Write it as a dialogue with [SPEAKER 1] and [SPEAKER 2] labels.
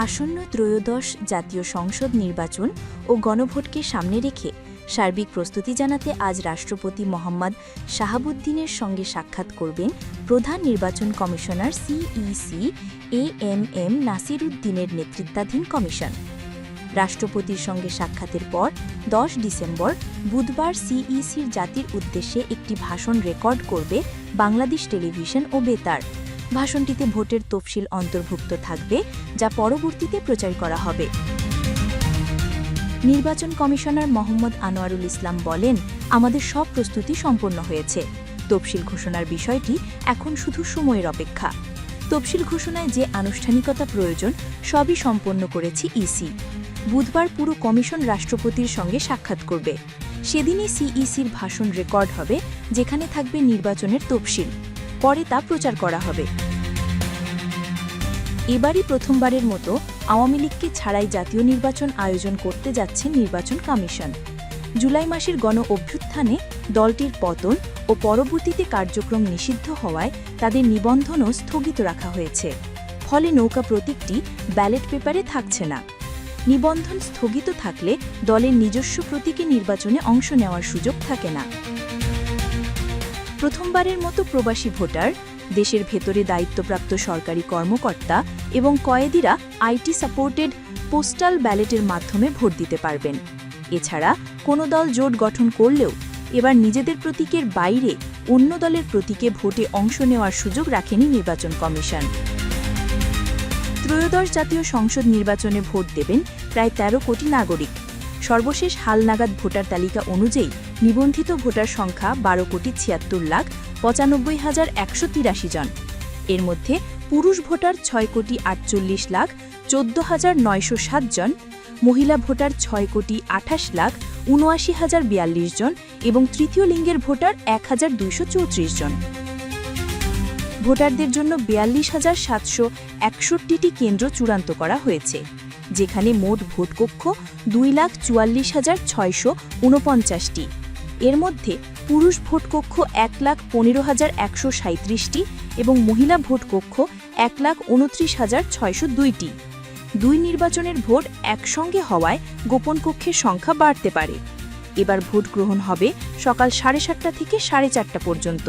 [SPEAKER 1] আসন্ন ত্রয়োদশ জাতীয় সংসদ নির্বাচন ও গণভোটকে সামনে রেখে সার্বিক প্রস্তুতি জানাতে আজ রাষ্ট্রপতি মোহাম্মদ শাহাবুদ্দিনের সঙ্গে সাক্ষাৎ করবেন প্রধান নির্বাচন commissioner CEC A M M নাসিরুদ্দিনের নেতৃত্বাধীন কমিশন। রাষ্ট্রপতির সঙ্গে সাক্ষাতের পর দশ ডিসেম্বর বুধবার সিইসির জাতির উদ্দেশ্যে একটি ভাষণ রেকর্ড করবে বাংলাদেশ টেলিভিশন ও বেতার। ভাষণটিতে ভোটের তফসিল অন্তর্ভুক্ত থাকবে, যা পরবর্তীতে প্রচার করা হবে। নির্বাচন কমিশনার মোহাম্মদ আনোয়ারুল ইসলাম বলেন, আমাদের সব প্রস্তুতি সম্পন্ন হয়েছে। তফসিল ঘোষণার বিষয়টি এখন শুধু সময়ের অপেক্ষা। তফসিল ঘোষণায় যে আনুষ্ঠানিকতা প্রয়োজন, সবই সম্পন্ন করেছি ইসি। বুধবার পুরো কমিশন রাষ্ট্রপতির সঙ্গে সাক্ষাৎ করবে। সেদিনই সিইসির ভাষণ রেকর্ড হবে, যেখানে থাকবে নির্বাচনের তফসিল। পরে তা প্রচার করা হবে। এবারই প্রথমবারের মতো আওয়ামী লীগকে ছাড়াই জাতীয় নির্বাচন আয়োজন করতে যাচ্ছে নির্বাচন কমিশন। জুলাই মাসের গণ অভ্যুত্থানে দলটির পতন ও পরবর্তীতে কার্যক্রম নিষিদ্ধ হওয়ায় তাদের নিবন্ধনও স্থগিত রাখা হয়েছে। ফলে নৌকা প্রতীকটি ব্যালট পেপারে থাকছে না। নিবন্ধন স্থগিত থাকলে দলের নিজস্ব প্রতীকে নির্বাচনে অংশ নেওয়ার সুযোগ থাকে না। প্রথমবারের মতো প্রবাসী ভোটার, দেশের ভেতরে দায়িত্বপ্রাপ্ত সরকারি কর্মকর্তা এবং কয়েদিরা আইটি সাপোর্টেড পোস্টাল ব্যালেটের মাধ্যমে ভোট দিতে পারবেন। এছাড়া কোনো দল জোট গঠন করলেও এবার নিজেদের প্রতীকের বাইরে অন্য দলের প্রতীকে ভোটে অংশ নেওয়ার সুযোগ রাখেনি নির্বাচন কমিশন। ত্রয়োদশ জাতীয় সংসদ নির্বাচনে ভোট দেবেন প্রায় ১৩ কোটি নাগরিক। সর্বশেষ হালনাগাদ ভোটার তালিকা অনুযায়ী নিবন্ধিত ভোটার সংখ্যা বারো কোটি ছিয়াত্তর লাখ পঁচানব্বই হাজার একশো তিরাশি জন। এর মধ্যে পুরুষ ভোটার ছয় কোটি আটচল্লিশ লাখ চোদ্দ হাজার নয়শো সাত জন, মহিলা ভোটার ছয় কোটি আঠাশ লাখ উনআশি হাজার বিয়াল্লিশ জন এবং তৃতীয় লিঙ্গের ভোটার এক হাজার দুইশো চৌত্রিশ জন। ভোটারদের জন্য বিয়াল্লিশ হাজার সাতশো একষট্টিটি কেন্দ্র চূড়ান্ত করা হয়েছে। যেখানে মোট ভোটকক্ষ দুই লাখ চুয়াল্লিশ হাজার ছয়শো ঊনপঞ্চাশটি এর মধ্যে পুরুষ ভোটকক্ষ এক লাখ পনেরো হাজার একশো সাঁত্রিশটি এবং মহিলা ভোটকক্ষ এক লাখ উনত্রিশ হাজার ছয়শো দুইটি। দুই নির্বাচনের ভোট একসঙ্গে হওয়ায় গোপন কক্ষের সংখ্যা বাড়তে পারে। এবার ভোট গ্রহণ হবে সকাল সাড়ে সাতটা থেকে সাড়ে চারটা পর্যন্ত।